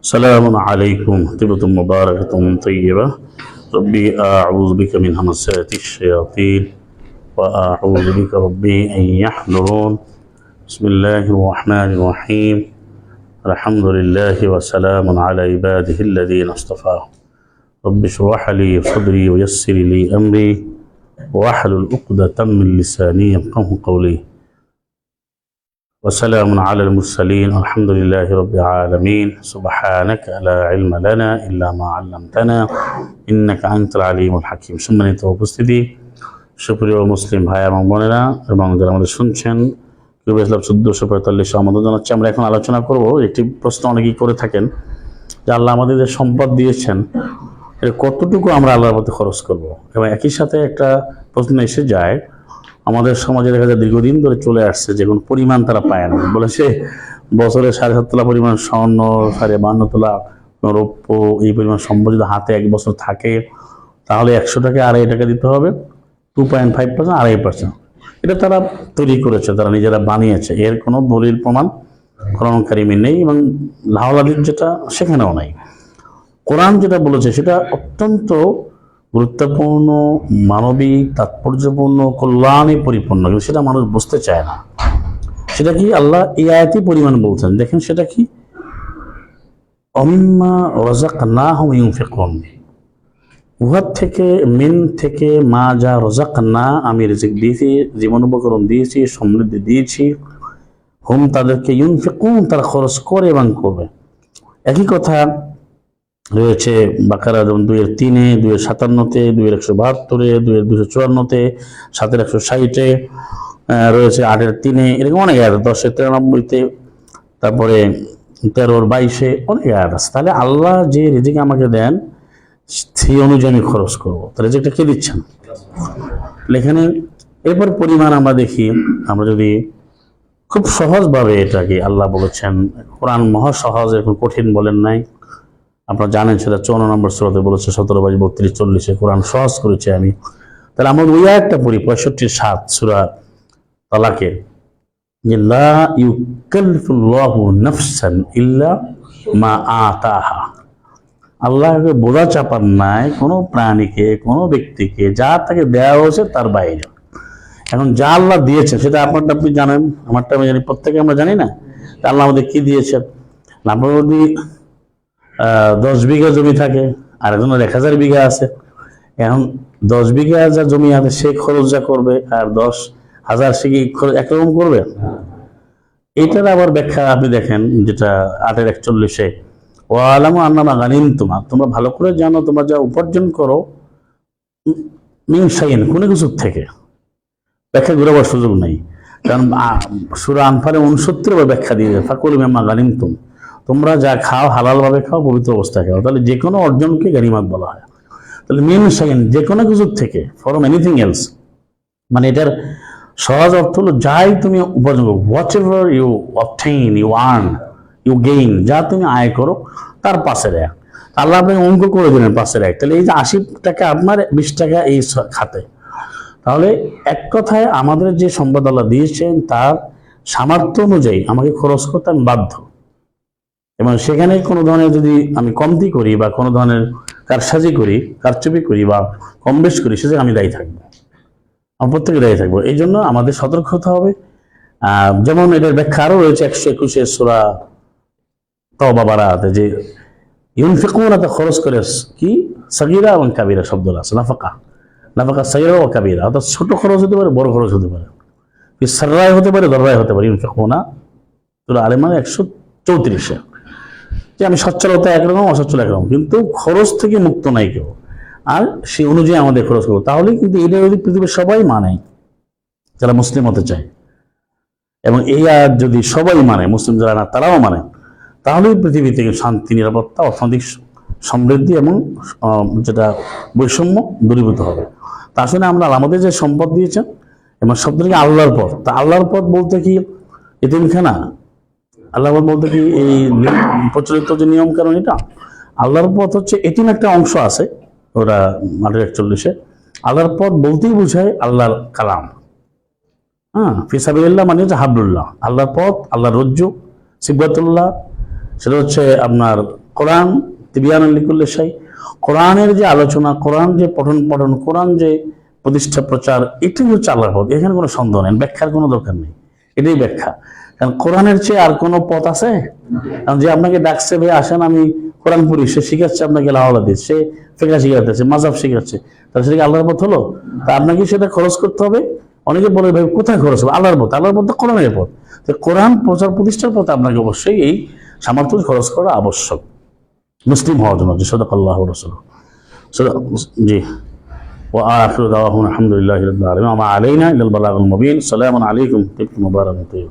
سلام عليكم. طيبة مباركة طيبة. ربي أعوذ بك من همسات الشياطين وأعوذ بك ربي أن يحضرون. بسم الله الرحمن الرحيم. الحمد لله وسلام على عباده الذين اصطفاه. رب اشرح لي صدري ويسر لي أمري واحلل عقدة من لساني يفقه قولي. وسلام على المرسلين الحمد لله رب العالمين سبحانك لا علم لنا إلا ما علمتنا إنك أنت العليم الحكيم সম্মানিত উপস্থিতি সুপ্রিয় মুসলিম ভাই এবং বোনেরা এবং যারা আমাদের শুনছেন কিউবে ইসলাম চোদ্দোশো পঁয়তাল্লিশ আমাদের জানাচ্ছি আমরা এখন আলোচনা করব একটি প্রশ্ন অনেকেই করে থাকেন যে আল্লাহ আমাদের যে সম্পদ দিয়েছেন এটা কতটুকু আমরা আল্লাহর মধ্যে খরচ করব এবং একই সাথে একটা প্রশ্ন এসে যায় আমাদের সমাজে দেখা যায় দীর্ঘদিন ধরে চলে আসছে যে কোনো পরিমাণ তারা পায় না। বলেছে বছরে সাড়ে সাত তোলা পরিমাণ স্বর্ণ, সাড়ে বান্ন তোলা রৌপ্য এই পরিমাণ সম্পদ যদি হাতে এক বছর থাকে, তাহলে একশো টাকা, আড়াই টাকা দিতে হবে টু পয়েন্ট ফাইভ পার্সেন্ট আড়াই পার্সেন্ট এটা তারা তৈরি করেছে, তারা নিজেরা বানিয়েছে। এর কোনো দলিল, প্রমাণ খননকারিমি নেই এবং লাহলাদির যেটা, সেখানেও নাই। কোরআন যেটা বলেছে, সেটা অত্যন্ত গুরুত্বপূর্ণ, মানবিক, তাৎপর্যপূর্ণ, কল্যাণে পরিপূর্ণ, কিন্তু সেটা মানুষ বুঝতে চায় না। সেটা কি আল্লাহ এই আয়াতই পরিমাণ বলছেন? দেখেন সেটা কি? অমিম্মা রজাক না হুম ইউফিকুন উহার থেকে, মিন থেকে মা যা রজাক না আমি রিজিক দিয়েছি, জীবন উপকরণ দিয়েছি, সমৃদ্ধি দিয়েছি, হোম তাদেরকে ইউনফিকুন, তারা খরচ করে এবং করবে। একই কথা রয়েছে বাকারা যেমন দুইয়ের তিনে, দুইয়ের সাতান্নতে, দুইয়ের একশো বাহাত্তরে, দুইয়ের দুশো চুয়ান্নতে, সাতের একশো ষাটে রয়েছে আটের তিনে, এরকম অনেক আয়াত দশের তিরানব্বইতে, তারপরে তেরোর বাইশে অনেক আয়াত আছে। তাহলে আল্লাহ যে রেজিক আমাকে দেন, সেই অনুযায়ী আমি খরচ করব। তাহলে রেজিকটা কে দিচ্ছেন? এখানে এরপর পরিমাণ আমরা দেখি, আমরা যদি খুব সহজভাবে এটাকে আল্লাহ বলেছেন, কোরআন মহা সহজ এখন কঠিন বলেন নাই। আপনারা জানেন সেটা চৌন্ন নম্বর সুরতে বলেছে, সতেরো বাইশ বত্রিশ চল্লিশে কোরআন সহজ করেছে আমি। তাহলে আমরা ওই একটা পড়ি পঁয়ষট্টি সাত সুরা তালাকে যে লা ইউকাল্লিফুল্লাহু নাফসান ইল্লা মা আতাহা। আল্লাহকে বোঝা চাপার নাই কোনো প্রাণীকে, কোনো ব্যক্তিকে, যা তাকে দেওয়া হয়েছে তার বাইরে। এখন যা আল্লাহ দিয়েছে, সেটা আপনারটা আপনি জানেন, আমারটা আমি জানি, প্রত্যেকে আমরা জানি না আল্লাহ আমাদের কি দিয়েছেন। আপনার যদি দশ বিঘা জমি থাকে আর একজনের এক হাজার বিঘা আছে। এখন দশ বিঘা যা জমি আছে, সে খরচ যা করবে, আর দশ হাজার সে কি একরকম করবে? এটার আবার ব্যাখ্যা আপনি দেখেন, যেটা আটের একচল্লিশে। ও আলাম আন্নামা গানিম তোমার তোমরা ভালো করে জানো, তোমরা যা উপার্জন করো মিনসাইন কোনো কিছুর থেকে। ব্যাখ্যা ঘুরাবার সুযোগ নেই। কারণ সুরা আনফারে উনসত্তর ব্যাখ্যা দিয়ে ফাকুল মেমা গানিম তুম তোমরা যা খাও, হালালভাবে খাও, পবিত্র অবস্থায় খাও। তাহলে যে কোনো অর্জনকে গানিমাত বলা হয়। তাহলে মেন সেকেন্ড যে কোনো কিছুর থেকে ফরম এনিথিং এলস মানে এটার সহজ অর্থ হলো যাই তুমি উপার্জন করো whatever you obtain you earn you gain যা তুমি আয় করো, তার পাশের এক। আল্লাহ আপনাকে অঙ্ক করে দিলেন পাশের এক। তাহলে এই যে আশি টাকা আপনার, বিশ টাকা এই খাতে। তাহলে এক কথায় আমাদের যে সম্পদ আল্লাহ দিয়েছেন, তার সামর্থ্য অনুযায়ী আমাকে খরচ করতে আমি বাধ্য। এবং সেখানে কোনো ধরনের যদি আমি কমতি করি বা কোনো ধরনের কারসাজি করি, কারচুপি করি বা কম বেশ করি সেটা আমি দায়ী থাকব। আমার প্রত্যেকে দায়ী থাকব। এই জন্য আমাদের সতর্ক হতে হবে। যেমন এটার ব্যাখ্যা আরও রয়েছে একশো একুশে সুরা তবা বারাতে যে ইউনফিকুন এত খরচ করে কি? সগিরা এবং কাবিরা শব্দ আছে, নাফাকা। নাফাকা সগিরা ও কাবিরা। অর্থাৎ ছোট খরচ হতে পারে, বড় খরচ হতে পারে। সার্রায় হতে পারে, দররায় হতে পারে। ইউনফিকুনা তোরা আলেমান একশো চৌত্রিশে। যে আমি সচ্ছলতা একরকম, অসচ্ছল একরকম। কিন্তু খরচ থেকে মুক্ত নাই কেউ। আর সে অনুযায়ী আমাদের খরচ করব। তাহলে কিন্তু এটা যদি পৃথিবীর সবাই মানে যারা মুসলিম হতে চায়, এবং এই আর যদি সবাই মানে মুসলিম যারা না, তারাও মানে তাহলেই পৃথিবী থেকে শান্তি, নিরাপত্তা, অর্থনৈতিক সমৃদ্ধি এবং যেটা বৈষম্য দূরীভূত হবে। তা আসলে আমরা আমাদের যে সম্পদ দিয়েছেন, এবং সব থেকে আল্লাহর পথ। তা আল্লাহর পথ বলতে কি এতিমখানা? আল্লাহর পথ বলতে কি এই প্রচলিত যে নিয়ম কারণ এটা, আল্লাহর পথ হচ্ছে এটিম একটা অংশ আছে, ওরা আঠারো একচল্লিশে, আল্লাহর পথ বলতেই বোঝায় আল্লাহর কালাম। হ্যাঁ ফিসাবিল্লাহ মানে হচ্ছে হাবলুল্লাহ। আল্লাহর পথ, আল্লাহর রজ্জু সিব্বাতুল্লাহ সেটা হচ্ছে আপনার কোরআন তিবিয়ান লিকুল্লে সাই কোরআনের যে আলোচনা, কোরআন যে পঠন পঠন, কোরআন যে প্রতিষ্ঠা প্রচার, এটাই হচ্ছে আল্লাহর পথ। এখানে কোনো সন্দেহ নেই, ব্যাখ্যার কোনো দরকার নেই। এটাই ব্যাখ্যা। কারণ কোরআনের চেয়ে আর কোনো পথ আছে? কারণ যে আপনাকে ডাকছে, ভাই, আসেন, আমি কোরআন পড়ি। সে শিখাচ্ছে আপনাকে লাহাদিস সে ফেকা শিখাচ্ছে মাজাব শিখাচ্ছে। তাহলে সেটা কি আল্লাহর পথ হলো? তা আপনাকে সেটা খরচ করতে হবে? অনেকে বলে, ভাই, কোথায় খরচ হবে? আল্লাহর পথ। আল্লাহর পথ তো কোরআনের পথ। তো কোরআন প্রচার প্রতিষ্ঠার পথে আপনাকে অবশ্যই এই সামর্থ্য খরচ করা আবশ্যক। মুসলিম হওয়ার জন্য যে সদক আল্লাহ রসুল জি। وآخر دعواهم الحمد لله رب العالمين. وما علينا إلا البلاغ المبين. سلام عليكم. طيبكم مبارك طيب